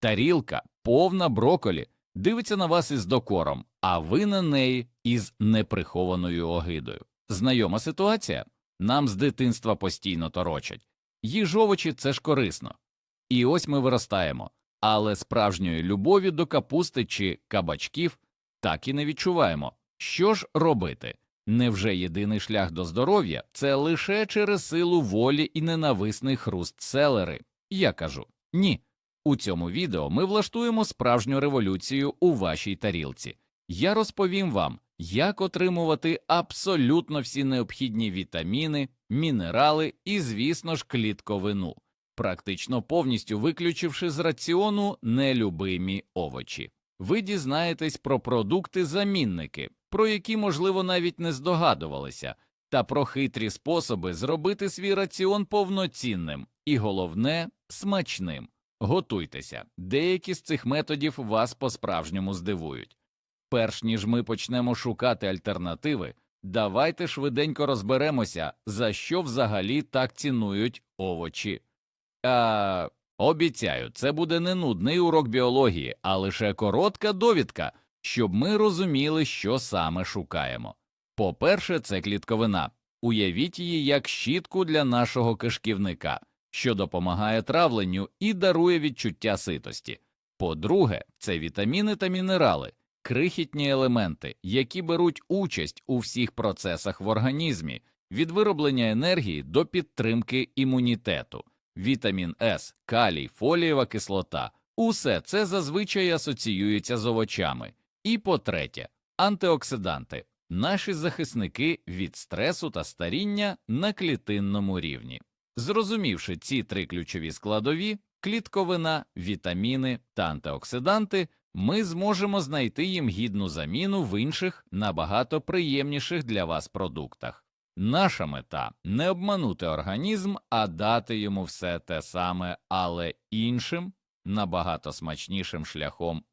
Тарілка, повна броколі, дивиться на вас із докором, а ви на неї із неприхованою огидою. Знайома ситуація? Нам з дитинства постійно торочать. Їж овочі – це ж корисно. І ось ми виростаємо, але справжньої любові до капусти чи кабачків так і не відчуваємо. Що ж робити? Невже єдиний шлях до здоров'я це лише через силу волі і ненависний хруст селери? Я кажу ні. У цьому відео ми влаштуємо справжню революцію у вашій тарілці. Я розповім вам, як отримувати абсолютно всі необхідні вітаміни, мінерали і, звісно ж, клітковину, практично повністю виключивши з раціону нелюбимі овочі. Ви дізнаєтесь про продукти-замінники, про які, можливо, навіть не здогадувалися, та про хитрі способи зробити свій раціон повноцінним і, головне, смачним. Готуйтеся, деякі з цих методів вас по-справжньому здивують. Перш ніж ми почнемо шукати альтернативи, давайте швиденько розберемося, за що взагалі так цінують овочі. А, обіцяю, це буде не нудний урок біології, а лише коротка довідка, щоб ми розуміли, що саме шукаємо. По-перше, це клітковина. Уявіть її як щітку для нашого кишківника, що допомагає травленню і дарує відчуття ситості. По-друге, це вітаміни та мінерали, крихітні елементи, які беруть участь у всіх процесах в організмі, від вироблення енергії до підтримки імунітету. Вітамін С, калій, фолієва кислота усе це зазвичай асоціюється з овочами. І по-третє, антиоксиданти наші захисники від стресу та старіння на клітинному рівні. Зрозумівши ці три ключові складові клітковина, вітаміни та антиоксиданти, ми зможемо знайти їм гідну заміну в інших набагато приємніших для вас продуктах. Наша мета не обманути організм, а дати йому все те саме, але іншим, набагато смачнішим шляхом.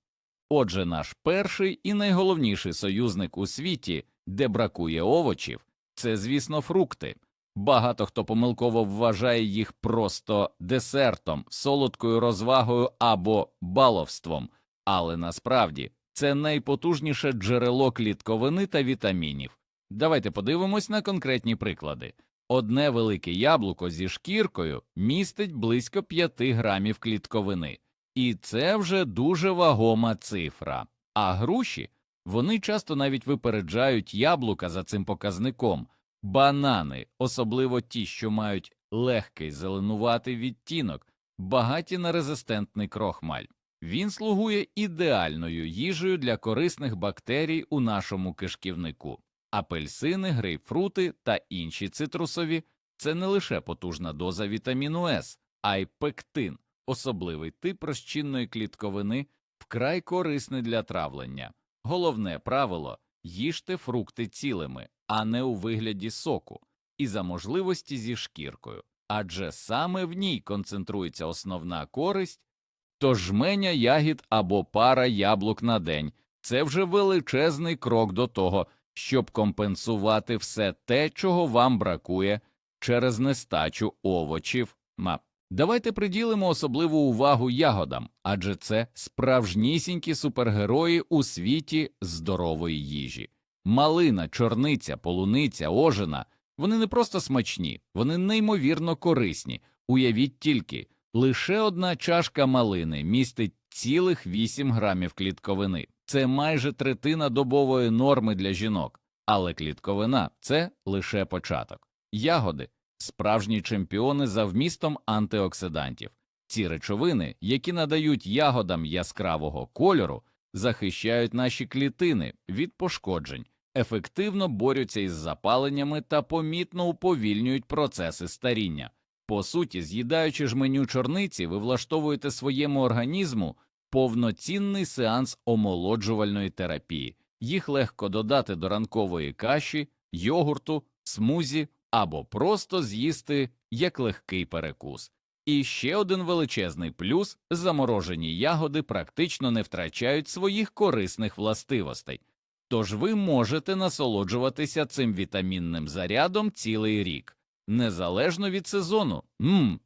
Отже, наш перший і найголовніший союзник у світі, де бракує овочів, це, звісно, фрукти. Багато хто помилково вважає їх просто десертом, солодкою розвагою або баловством, але насправді це найпотужніше джерело клітковини та вітамінів. Давайте подивимось на конкретні приклади. Одне велике яблуко зі шкіркою містить близько 5 грамів клітковини, і це вже дуже вагома цифра. А груші вони часто навіть випереджають яблука за цим показником. Банани, особливо ті, що мають легкий зеленуватий відтінок, багаті на резистентний крохмаль. Він слугує ідеальною їжею для корисних бактерій у нашому кишківнику. Апельсини, грейпфрути та інші цитрусові це не лише потужна доза вітаміну С, а й пектин, особливий тип розчинної клітковини, вкрай корисний для травлення. Головне правило їжте фрукти цілими, а не у вигляді соку, і за можливості зі шкіркою, адже саме в ній концентрується основна користь, то жменя ягід або пара яблук на день це вже величезний крок до того, щоб компенсувати все те, чого вам бракує через нестачу овочів. Ма. Давайте приділимо особливу увагу ягодам, адже це справжнісінькі супергерої у світі здорової їжі. Малина, чорниця, полуниця, ожина вони не просто смачні, вони неймовірно корисні. Уявіть тільки, лише одна чашка малини містить цілих 8 грамів клітковини. Це майже третина добової норми для жінок, але клітковина це лише початок. Ягоди справжні чемпіони за вмістом антиоксидантів. Ці речовини, які надають ягодам яскравого кольору, захищають наші клітини від пошкоджень, ефективно борються із запаленнями та помітно уповільнюють процеси старіння. По суті, з'їдаючи жменю чорниці, ви влаштовуєте своєму організму повноцінний сеанс омолоджувальної терапії. Їх легко додати до ранкової каші, йогурту, смузі або просто з'їсти як легкий перекус. І ще один величезний плюс заморожені ягоди практично не втрачають своїх корисних властивостей, тож ви можете насолоджуватися цим вітамінним зарядом цілий рік, незалежно від сезону. Мм,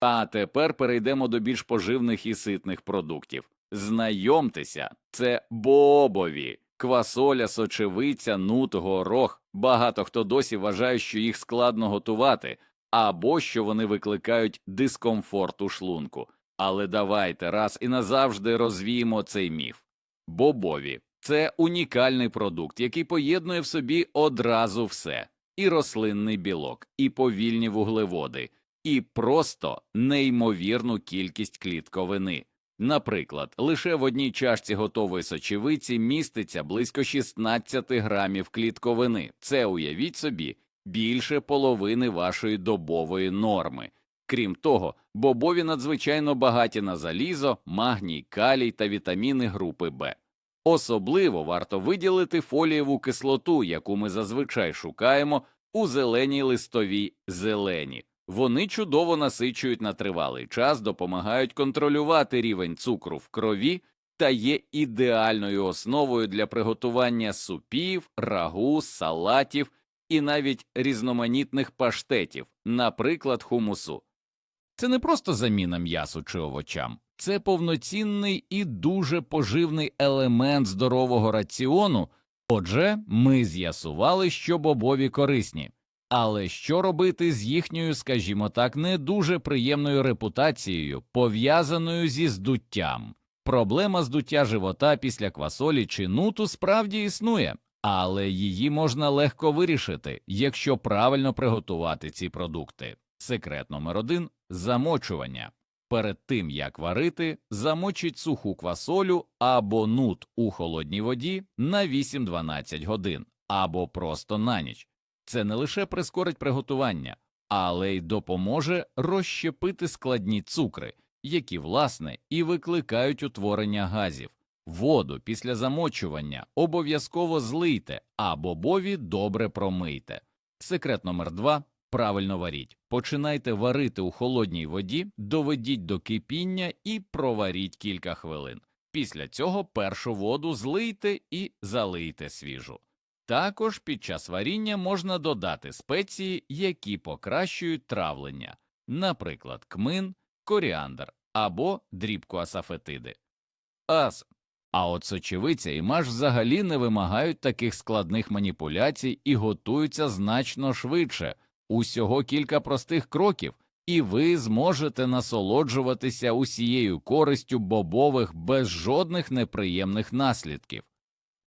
А тепер перейдемо до більш поживних і ситних продуктів. Знайомтеся, це бобові, квасоля, сочевиця, нут, горох. Багато хто досі вважає, що їх складно готувати, або що вони викликають дискомфорт у шлунку. Але давайте раз і назавжди розвіємо цей міф. Бобові це унікальний продукт, який поєднує в собі одразу все і рослинний білок, і повільні вуглеводи, і просто неймовірну кількість клітковини. Наприклад, лише в одній чашці готової сочевиці міститься близько 16 грамів клітковини. Це уявіть собі більше половини вашої добової норми. Крім того, бобові надзвичайно багаті на залізо, магній, калій та вітаміни групи Б. Особливо варто виділити фолієву кислоту, яку ми зазвичай шукаємо у зеленій листовій зелені. Вони чудово насичують на тривалий час, допомагають контролювати рівень цукру в крові та є ідеальною основою для приготування супів, рагу, салатів і навіть різноманітних паштетів, наприклад, хумусу. Це не просто заміна м'ясу чи овочам, це повноцінний і дуже поживний елемент здорового раціону. Отже, ми з'ясували, що бобові корисні. Але що робити з їхньою, скажімо так, не дуже приємною репутацією, пов'язаною зі здуттям? Проблема здуття живота після квасолі чи нуту справді існує, але її можна легко вирішити, якщо правильно приготувати ці продукти. Секрет номер один замочування. Перед тим як варити, замочіть суху квасолю або нут у холодній воді на 8-12 годин або просто на ніч. Це не лише прискорить приготування, але й допоможе розщепити складні цукри, які, власне, і викликають утворення газів. Воду після замочування обов'язково злийте, а бобові добре промийте. Секрет номер два правильно варіть. Починайте варити у холодній воді, доведіть до кипіння і проваріть кілька хвилин. Після цього першу воду злийте і залийте свіжу. Також під час варіння можна додати спеції, які покращують травлення, наприклад, кмин, коріандр або дрібку асафетиди. Ас. А от сочевиця і маш взагалі не вимагають таких складних маніпуляцій і готуються значно швидше, усього кілька простих кроків, і ви зможете насолоджуватися усією користю бобових без жодних неприємних наслідків.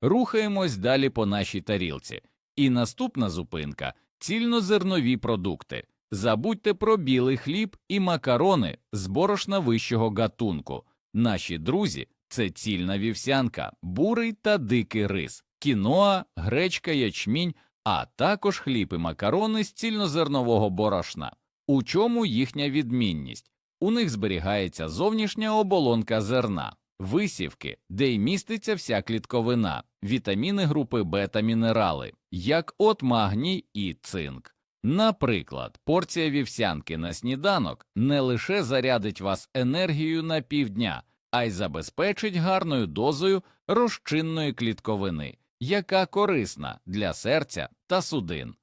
Рухаємось далі по нашій тарілці. І наступна зупинка цільнозернові продукти. Забудьте про білий хліб і макарони з борошна вищого гатунку. Наші друзі це цільна вівсянка, бурий та дикий рис, кіноа, гречка, ячмінь, а також хліб і макарони з цільнозернового борошна. У чому їхня відмінність? У них зберігається зовнішня оболонка зерна, висівки, де й міститься вся клітковина, вітаміни групи Б та мінерали, як от магній і цинк. Наприклад, порція вівсянки на сніданок не лише зарядить вас енергією на півдня, а й забезпечить гарною дозою розчинної клітковини, яка корисна для серця та судин.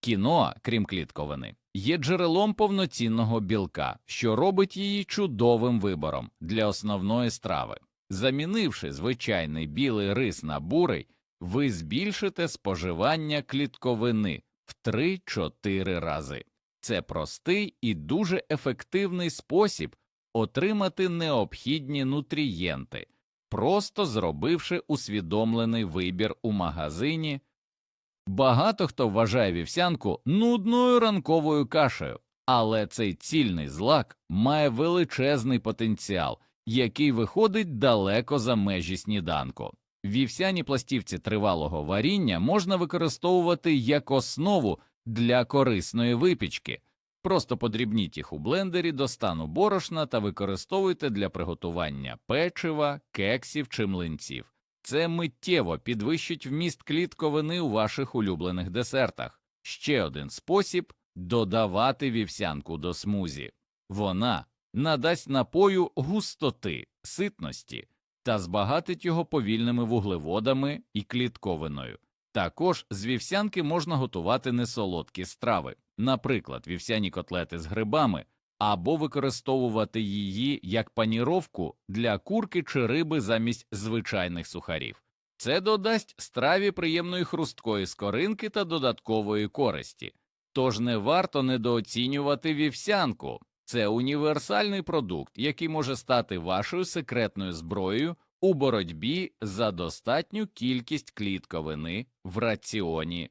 Кіно, крім клітковини, є джерелом повноцінного білка, що робить її чудовим вибором для основної страви. Замінивши звичайний білий рис на бурий, ви збільшите споживання клітковини в 3-4 рази. Це простий і дуже ефективний спосіб отримати необхідні нутрієнти, просто зробивши усвідомлений вибір у магазині. Багато хто вважає вівсянку нудною ранковою кашею, але цей цільний злак має величезний потенціал, який виходить далеко за межі сніданку. Вівсяні пластівці тривалого варіння можна використовувати як основу для корисної випічки. Просто подрібніть їх у блендері до стану борошна та використовуйте для приготування печива, кексів чи млинців. Це миттєво підвищить вміст клітковини у ваших улюблених десертах. Ще один спосіб додавати вівсянку до смузі. Вона надасть напою густоти, ситності та збагатить його повільними вуглеводами і клітковиною. Також з вівсянки можна готувати несолодкі страви, наприклад, вівсяні котлети з грибами або використовувати її як паніровку для курки чи риби замість звичайних сухарів. Це додасть страві приємної хрусткої скоринки та додаткової користі. Тож не варто недооцінювати вівсянку. Це універсальний продукт, який може стати вашою секретною зброєю у боротьбі за достатню кількість клітковини в раціоні.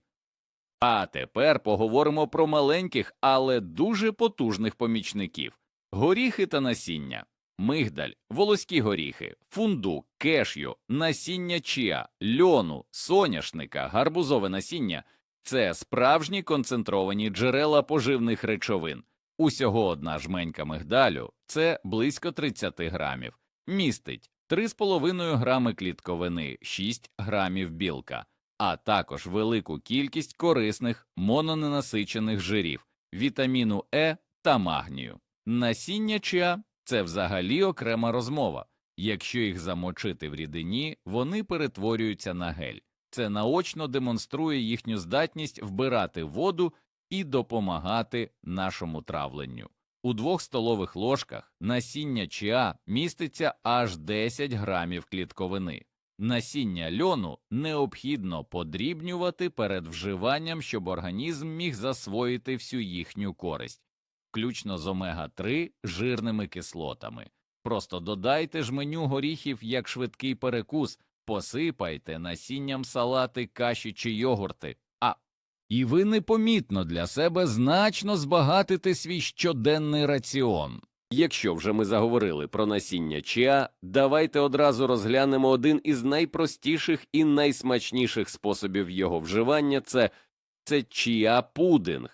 А тепер поговоримо про маленьких, але дуже потужних помічників горіхи та насіння. Мигдаль, волоські горіхи, фундук, кешю, насіння чіа, льону, соняшника, гарбузове насіння це справжні концентровані джерела поживних речовин. Усього одна жменька мигдалю це близько 30 грамів, містить 3,5 грами клітковини, 6 грамів білка, а також велику кількість корисних мононенасичених жирів, вітаміну Е та магнію. Насіння чиа – це взагалі окрема розмова. Якщо їх замочити в рідині, вони перетворюються на гель. Це наочно демонструє їхню здатність вбирати воду і допомагати нашому травленню. У двох столових ложках насіння чиа міститься аж 10 грамів клітковини. Насіння льону необхідно подрібнювати перед вживанням, щоб організм міг засвоїти всю їхню користь, включно з омега-3 жирними кислотами. Просто додайте жменю горіхів як швидкий перекус, посипайте насінням салати, каші чи йогурти, а і ви непомітно для себе значно збагатите свій щоденний раціон. Якщо вже ми заговорили про насіння чіа, давайте одразу розглянемо один із найпростіших і найсмачніших способів його вживання це, це чіа-пудинг.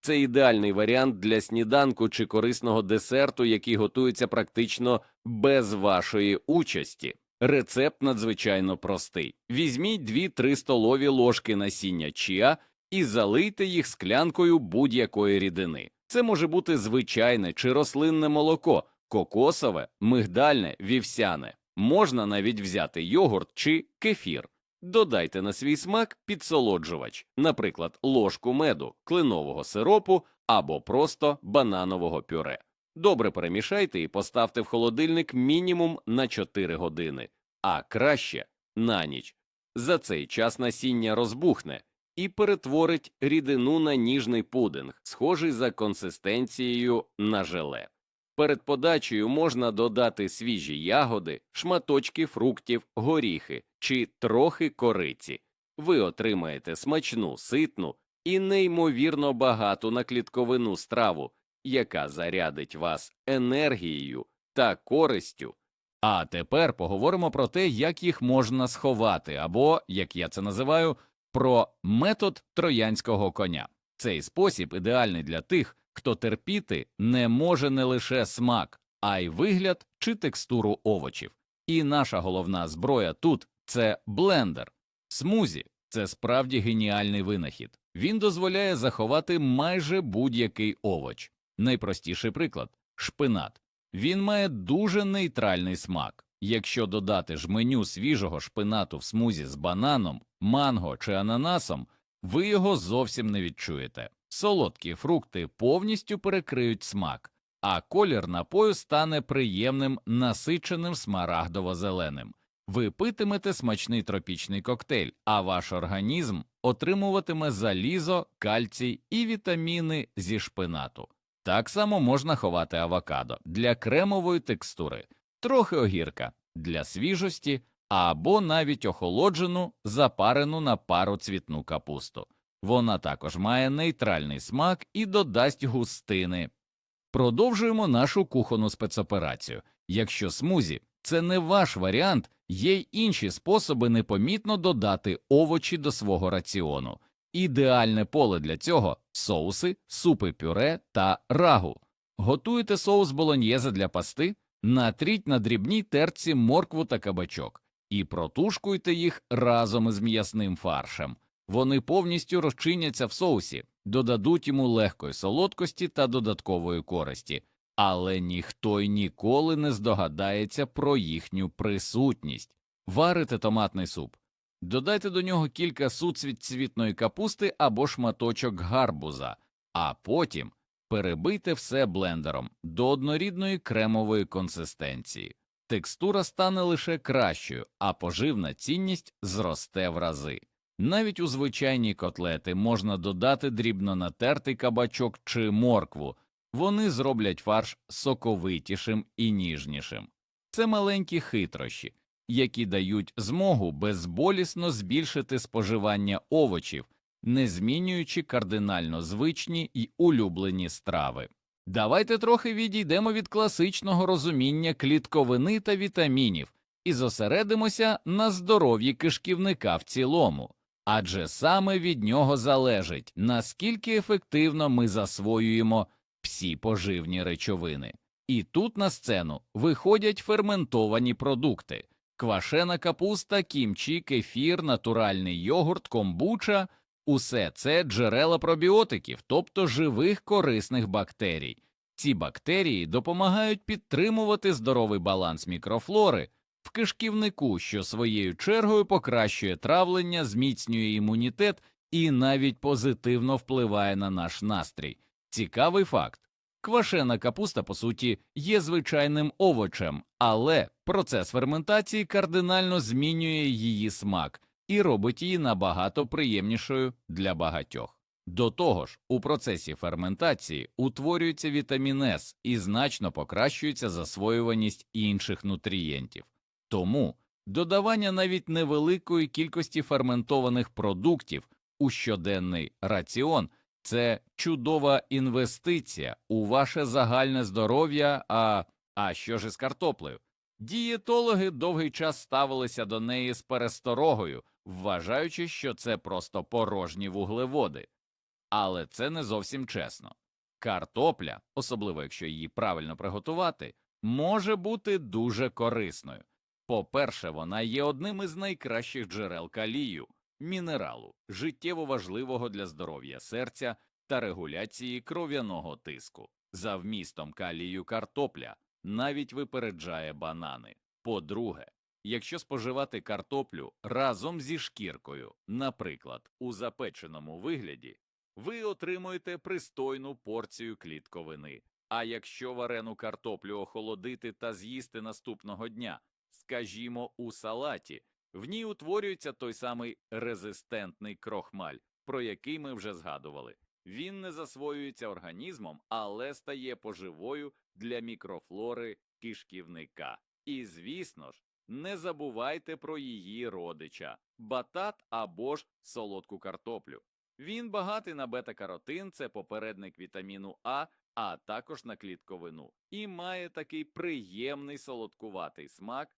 Це ідеальний варіант для сніданку чи корисного десерту, який готується практично без вашої участі. Рецепт надзвичайно простий. Візьміть 2-3 столові ложки насіння чіа і залийте їх склянкою будь-якої рідини. Це може бути звичайне чи рослинне молоко, кокосове, мигдальне, вівсяне. Можна навіть взяти йогурт чи кефір. Додайте на свій смак підсолоджувач, наприклад, ложку меду, кленового сиропу або просто бананового пюре. Добре перемішайте і поставте в холодильник мінімум на 4 години, а краще на ніч. За цей час насіння розбухне і перетворить рідину на ніжний пудинг, схожий за консистенцією на желе. Перед подачею можна додати свіжі ягоди, шматочки фруктів, горіхи чи трохи кориці. Ви отримаєте смачну, ситну і неймовірно багату на клітковину страву, яка зарядить вас енергією та користю. А тепер поговоримо про те, як їх можна сховати, або, як я це називаю, про метод троянського коня. Цей спосіб ідеальний для тих, хто терпіти не може не лише смак, а й вигляд чи текстуру овочів. І наша головна зброя тут це блендер. Смузі це справді геніальний винахід. Він дозволяє заховати майже будь-який овоч. Найпростіший приклад шпинат. Він має дуже нейтральний смак. Якщо додати жменю свіжого шпинату в смузі з бананом, манго чи ананасом, ви його зовсім не відчуєте. Солодкі фрукти повністю перекриють смак, а колір напою стане приємним насиченим смарагдово-зеленим. Ви питимете смачний тропічний коктейль, а ваш організм отримуватиме залізо, кальцій і вітаміни зі шпинату. Так само можна ховати авокадо для кремової текстури, трохи огірка для свіжості або навіть охолоджену, запарену на пару цвітну капусту. Вона також має нейтральний смак і додасть густини. Продовжуємо нашу кухонну спецоперацію. Якщо смузі це не ваш варіант, є й інші способи непомітно додати овочі до свого раціону. Ідеальне поле для цього соуси, супи пюре та рагу. Готуєте соус болоньєзе для пасти, натріть на дрібній терці моркву та кабачок і протушкуйте їх разом із м'ясним фаршем. Вони повністю розчиняться в соусі, додадуть йому легкої солодкості та додаткової користі, але ніхто й ніколи не здогадається про їхню присутність. Варите томатний суп. Додайте до нього кілька суцвіт цвітної капусти або шматочок гарбуза, а потім Перебийте все блендером до однорідної кремової консистенції. Текстура стане лише кращою, а поживна цінність зросте в рази. Навіть у звичайні котлети можна додати дрібно натертий кабачок чи моркву, вони зроблять фарш соковитішим і ніжнішим. Це маленькі хитрощі, які дають змогу безболісно збільшити споживання овочів, не змінюючи кардинально звичні й улюблені страви. Давайте трохи відійдемо від класичного розуміння клітковини та вітамінів і зосередимося на здоров'ї кишківника в цілому, адже саме від нього залежить, наскільки ефективно ми засвоюємо всі поживні речовини. І тут на сцену виходять ферментовані продукти квашена капуста, кімчі, кефір, натуральний йогурт, комбуча усе це джерела пробіотиків, тобто живих корисних бактерій. Ці бактерії допомагають підтримувати здоровий баланс мікрофлори в кишківнику, що своєю чергою покращує травлення, зміцнює імунітет і навіть позитивно впливає на наш настрій. Цікавий факт. Квашена капуста, по суті, є звичайним овочем, але процес ферментації кардинально змінює її смак і робить її набагато приємнішою для багатьох. До того ж, у процесі ферментації утворюється вітамін С і значно покращується засвоюваність інших нутрієнтів. Тому додавання навіть невеликої кількості ферментованих продуктів у щоденний раціон це чудова інвестиція у ваше загальне здоров'я. А, а що ж із картоплею? Дієтологи довгий час ставилися до неї з пересторогою, вважаючи, що це просто порожні вуглеводи. Але це не зовсім чесно. Картопля, особливо якщо її правильно приготувати, може бути дуже корисною. По-перше, вона є одним із найкращих джерел калію, мінералу, життєво важливого для здоров'я серця та регуляції кров'яного тиску. За вмістом калію картопля навіть випереджає банани. По-друге, якщо споживати картоплю разом зі шкіркою, наприклад, у запеченому вигляді, ви отримуєте пристойну порцію клітковини. А якщо варену картоплю охолодити та з'їсти наступного дня, скажімо, у салаті, в ній утворюється той самий резистентний крохмаль, про який ми вже згадували. Він не засвоюється організмом, але стає поживою для мікрофлори кишківника. І, звісно ж, не забувайте про її родича батат або ж солодку картоплю. Він багатий на бета-каротин, це попередник вітаміну А, а також на клітковину, і має такий приємний солодкуватий смак.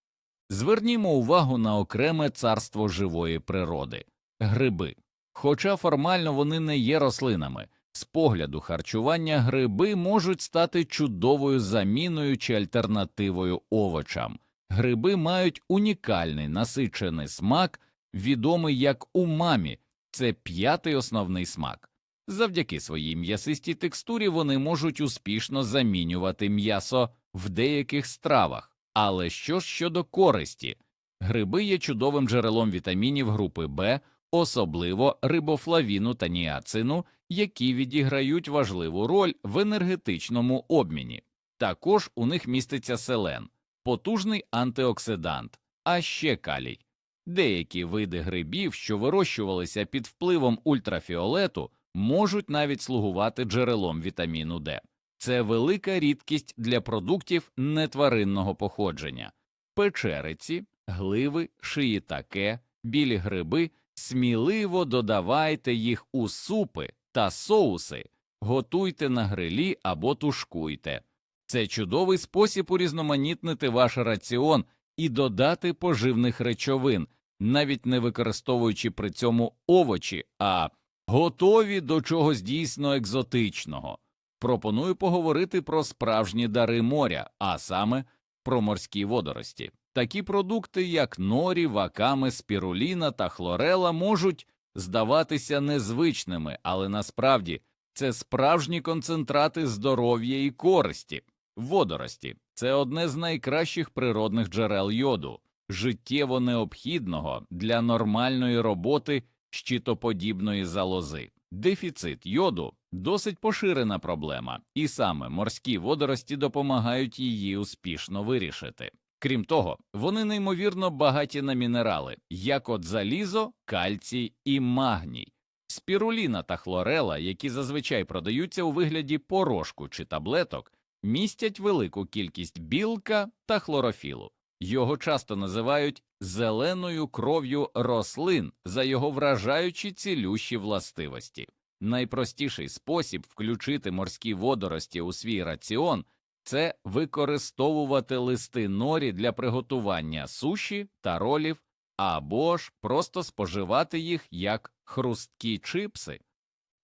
Звернімо увагу на окреме царство живої природи гриби. Хоча формально вони не є рослинами, з погляду харчування гриби можуть стати чудовою заміною чи альтернативою овочам. Гриби мають унікальний насичений смак, відомий як умамі, це п'ятий основний смак. Завдяки своїй м'ясистій текстурі вони можуть успішно замінювати м'ясо в деяких стравах. Але що ж щодо користі? Гриби є чудовим джерелом вітамінів групи Б, особливо рибофлавіну та ніацину, які відіграють важливу роль в енергетичному обміні. Також у них міститься селен, потужний антиоксидант, а ще калій. Деякі види грибів, що вирощувалися під впливом ультрафіолету, можуть навіть слугувати джерелом вітаміну Д. Це велика рідкість для продуктів нетваринного походження. Печериці, гливи, шиїтаке, білі гриби сміливо додавайте їх у супи та соуси, готуйте на грилі або тушкуйте. Це чудовий спосіб урізноманітнити ваш раціон і додати поживних речовин, навіть не використовуючи при цьому овочі, а готові до чогось дійсно екзотичного. Пропоную поговорити про справжні дари моря, а саме про морські водорості. Такі продукти, як норі, ваками, спіруліна та хлорела, можуть здаватися незвичними, але насправді це справжні концентрати здоров'я і користі. Водорості це одне з найкращих природних джерел йоду, життєво необхідного для нормальної роботи щитоподібної залози. Дефіцит йоду досить поширена проблема, і саме морські водорості допомагають її успішно вирішити. Крім того, вони неймовірно багаті на мінерали, як от залізо, кальцій і магній. Спіруліна та хлорела, які зазвичай продаються у вигляді порошку чи таблеток, містять велику кількість білка та хлорофілу. Його часто називають зеленою кров'ю рослин за його вражаючі цілющі властивості. Найпростіший спосіб включити морські водорості у свій раціон це використовувати листи норі для приготування суші та ролів, або ж просто споживати їх як хрусткі чипси.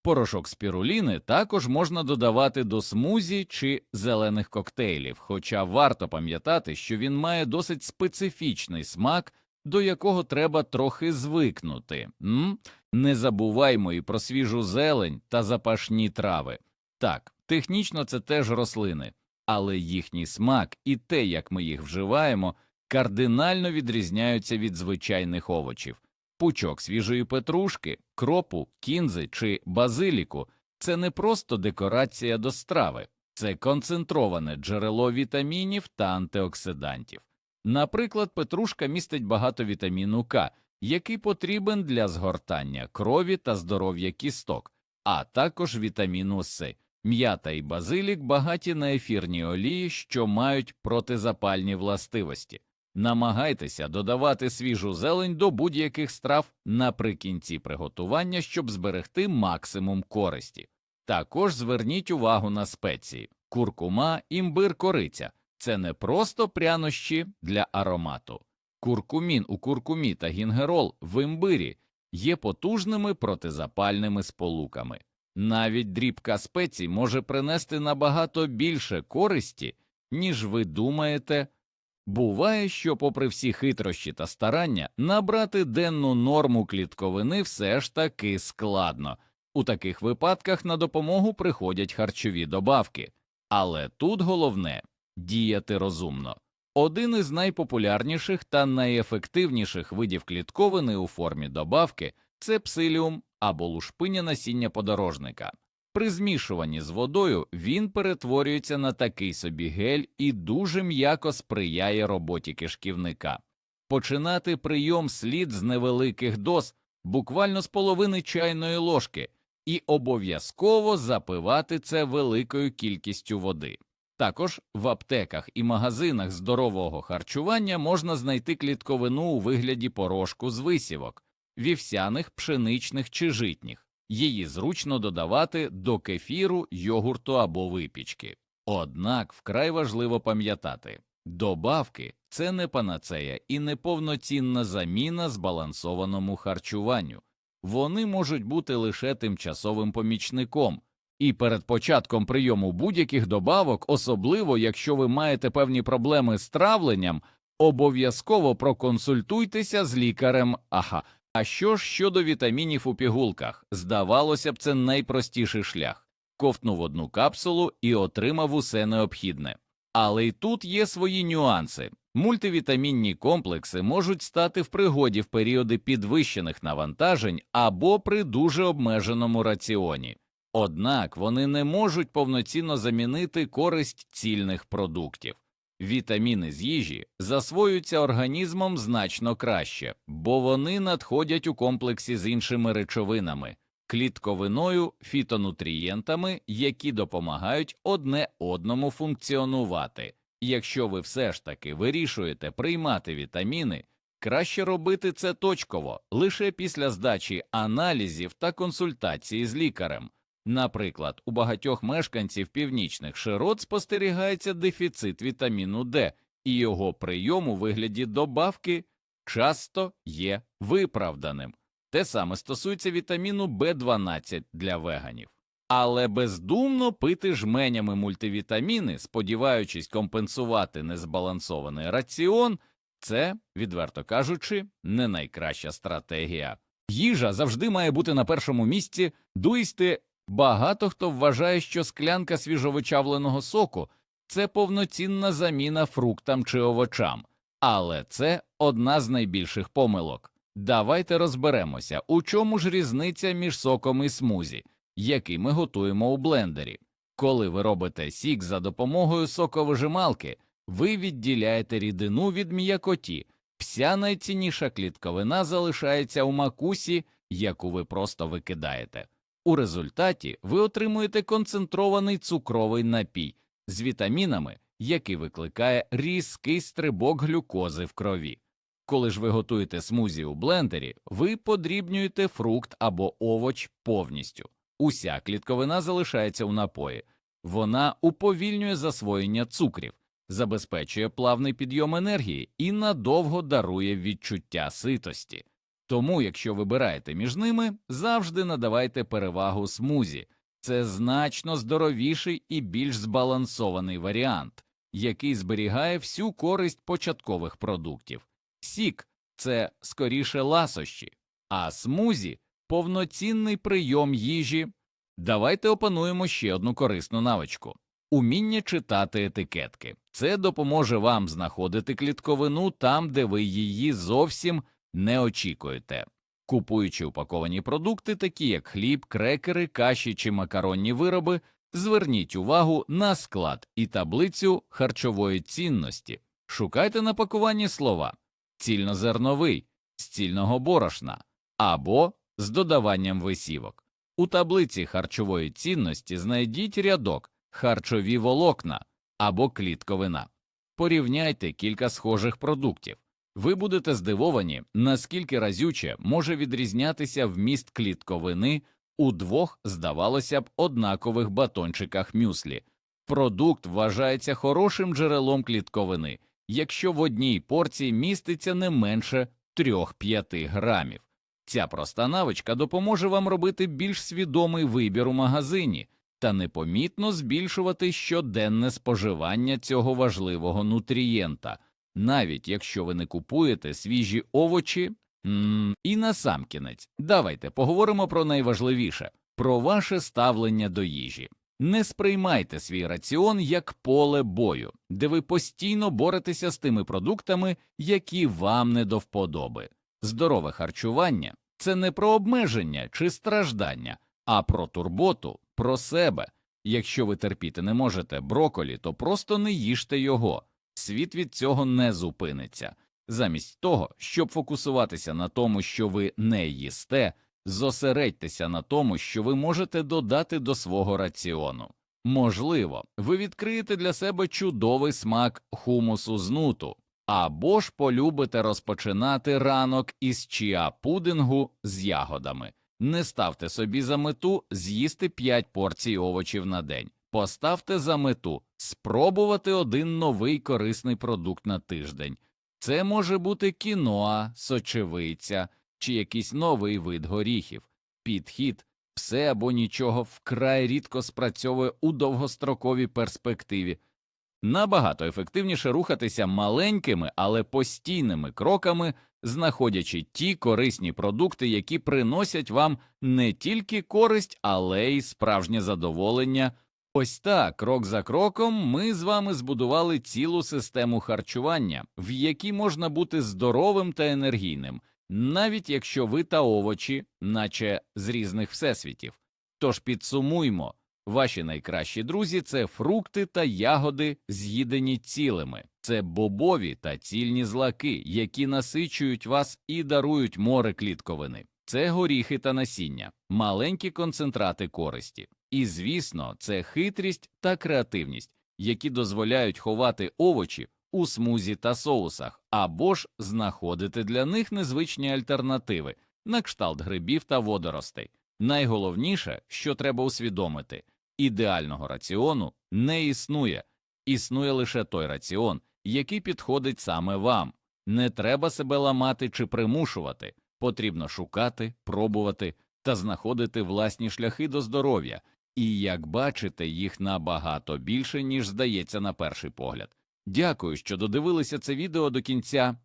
Порошок спіруліни також можна додавати до смузі чи зелених коктейлів, хоча варто пам'ятати, що він має досить специфічний смак, до якого треба трохи звикнути. М? Не забуваймо і про свіжу зелень та запашні трави. Так, технічно це теж рослини, але їхній смак і те, як ми їх вживаємо, кардинально відрізняються від звичайних овочів. Пучок свіжої петрушки, кропу, кінзи чи базиліку це не просто декорація до страви, це концентроване джерело вітамінів та антиоксидантів. Наприклад, петрушка містить багато вітаміну К, який потрібен для згортання крові та здоров'я кісток, а також вітаміну С. М'ята і базилік багаті на ефірні олії, що мають протизапальні властивості. Намагайтеся додавати свіжу зелень до будь-яких страв наприкінці приготування, щоб зберегти максимум користі. Також зверніть увагу на спеції куркума, імбир, кориця це не просто прянощі для аромату. Куркумін у куркумі та гінгерол в імбирі є потужними протизапальними сполуками. Навіть дрібка спецій може принести набагато більше користі, ніж ви думаєте. Буває, що, попри всі хитрощі та старання, набрати денну норму клітковини все ж таки складно. У таких випадках на допомогу приходять харчові добавки. Але тут головне діяти розумно. Один із найпопулярніших та найефективніших видів клітковини у формі добавки це псиліум або лушпиня насіння подорожника. При змішуванні з водою він перетворюється на такий собі гель і дуже м'яко сприяє роботі кишківника. Починати прийом слід з невеликих доз, буквально з половини чайної ложки, і обов'язково запивати це великою кількістю води. Також в аптеках і магазинах здорового харчування можна знайти клітковину у вигляді порошку з висівок, вівсяних, пшеничних чи житніх. Її зручно додавати до кефіру, йогурту або випічки. Однак вкрай важливо пам'ятати добавки це не панацея і не повноцінна заміна збалансованому харчуванню. Вони можуть бути лише тимчасовим помічником, і перед початком прийому будь-яких добавок, особливо якщо ви маєте певні проблеми з травленням, обов'язково проконсультуйтеся з лікарем. Ага. А що ж щодо вітамінів у пігулках? Здавалося б, це найпростіший шлях. Ковтнув одну капсулу і отримав усе необхідне. Але й тут є свої нюанси. Мультивітамінні комплекси можуть стати в пригоді в періоди підвищених навантажень або при дуже обмеженому раціоні. Однак вони не можуть повноцінно замінити користь цільних продуктів. Вітаміни з їжі засвоюються організмом значно краще, бо вони надходять у комплексі з іншими речовинами, клітковиною, фітонутрієнтами, які допомагають одне одному функціонувати. Якщо ви все ж таки вирішуєте приймати вітаміни, краще робити це точково лише після здачі аналізів та консультації з лікарем. Наприклад, у багатьох мешканців північних широт спостерігається дефіцит вітаміну Д, і його прийом у вигляді добавки часто є виправданим. Те саме стосується вітаміну В12 для веганів. Але бездумно пити жменями мультивітаміни, сподіваючись компенсувати незбалансований раціон, це, відверто кажучи, не найкраща стратегія. Їжа завжди має бути на першому місці, дуйсти Багато хто вважає, що склянка свіжовичавленого соку це повноцінна заміна фруктам чи овочам, але це одна з найбільших помилок. Давайте розберемося, у чому ж різниця між соком і смузі. який ми готуємо у блендері. Коли ви робите сік за допомогою соковижималки, ви відділяєте рідину від м'якоті. Вся найцінніша клітковина залишається у макусі, яку ви просто викидаєте. У результаті ви отримуєте концентрований цукровий напій з вітамінами, який викликає різкий стрибок глюкози в крові. Коли ж ви готуєте смузі у блендері, ви подрібнюєте фрукт або овоч повністю. Уся клітковина залишається у напої. Вона уповільнює засвоєння цукрів, забезпечує плавний підйом енергії і надовго дарує відчуття ситості. Тому, якщо вибираєте між ними, завжди надавайте перевагу смузі. Це значно здоровіший і більш збалансований варіант, який зберігає всю користь початкових продуктів. Сік це скоріше ласощі, а смузі повноцінний прийом їжі. Давайте опануємо ще одну корисну навичку уміння читати етикетки. Це допоможе вам знаходити клітковину там, де ви її зовсім не очікуєте. Купуючи упаковані продукти, такі як хліб, крекери, каші чи макаронні вироби, зверніть увагу на склад і таблицю харчової цінності. Шукайте на пакуванні слова цільнозерновий, з цільного борошна або з додаванням висівок. У таблиці харчової цінності знайдіть рядок харчові волокна або клітковина. Порівняйте кілька схожих продуктів. Ви будете здивовані, наскільки разюче може відрізнятися вміст клітковини у двох, здавалося б, однакових батончиках мюслі. Продукт вважається хорошим джерелом клітковини, якщо в одній порції міститься не менше 3-5 грамів. Ця проста навичка допоможе вам робити більш свідомий вибір у магазині та непомітно збільшувати щоденне споживання цього важливого нутрієнта, навіть якщо ви не купуєте свіжі овочі. І насамкінець, давайте поговоримо про найважливіше про ваше ставлення до їжі. Не сприймайте свій раціон як поле бою, де ви постійно боретеся з тими продуктами, які вам не до вподоби. Здорове харчування це не про обмеження чи страждання, а про турботу, про себе. Якщо ви терпіти не можете броколі, то просто не їжте його. Світ від цього не зупиниться. Замість того, щоб фокусуватися на тому, що ви не їсте, зосередьтеся на тому, що ви можете додати до свого раціону. Можливо, ви відкриєте для себе чудовий смак хумусу з нуту, або ж полюбите розпочинати ранок із чіа пудингу з ягодами. Не ставте собі за мету з'їсти 5 порцій овочів на день. Поставте за мету спробувати один новий корисний продукт на тиждень. Це може бути кіноа, сочевиця чи якийсь новий вид горіхів. Підхід все або нічого вкрай рідко спрацьовує у довгостроковій перспективі. Набагато ефективніше рухатися маленькими, але постійними кроками, знаходячи ті корисні продукти, які приносять вам не тільки користь, але й справжнє задоволення. Ось так, крок за кроком, ми з вами збудували цілу систему харчування, в якій можна бути здоровим та енергійним, навіть якщо ви та овочі, наче з різних всесвітів. Тож підсумуймо. Ваші найкращі друзі це фрукти та ягоди, з'їдені цілими, це бобові та цільні злаки, які насичують вас і дарують море клітковини, це горіхи та насіння, маленькі концентрати користі. І, звісно, це хитрість та креативність, які дозволяють ховати овочі у смузі та соусах, або ж знаходити для них незвичні альтернативи, на кшталт грибів та водоростей. Найголовніше, що треба усвідомити, ідеального раціону не існує, існує лише той раціон, який підходить саме вам. Не треба себе ламати чи примушувати, потрібно шукати, пробувати та знаходити власні шляхи до здоров'я, і, як бачите, їх набагато більше, ніж здається на перший погляд. Дякую, що додивилися це відео до кінця.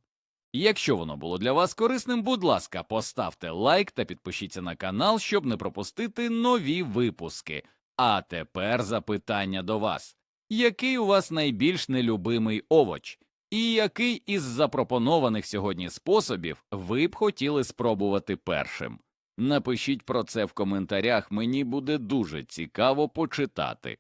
Якщо воно було для вас корисним, будь ласка, поставте лайк та підпишіться на канал, щоб не пропустити нові випуски. А тепер запитання до вас: який у вас найбільш нелюбимий овоч? І який із запропонованих сьогодні способів ви б хотіли спробувати першим? Напишіть про це в коментарях, мені буде дуже цікаво почитати.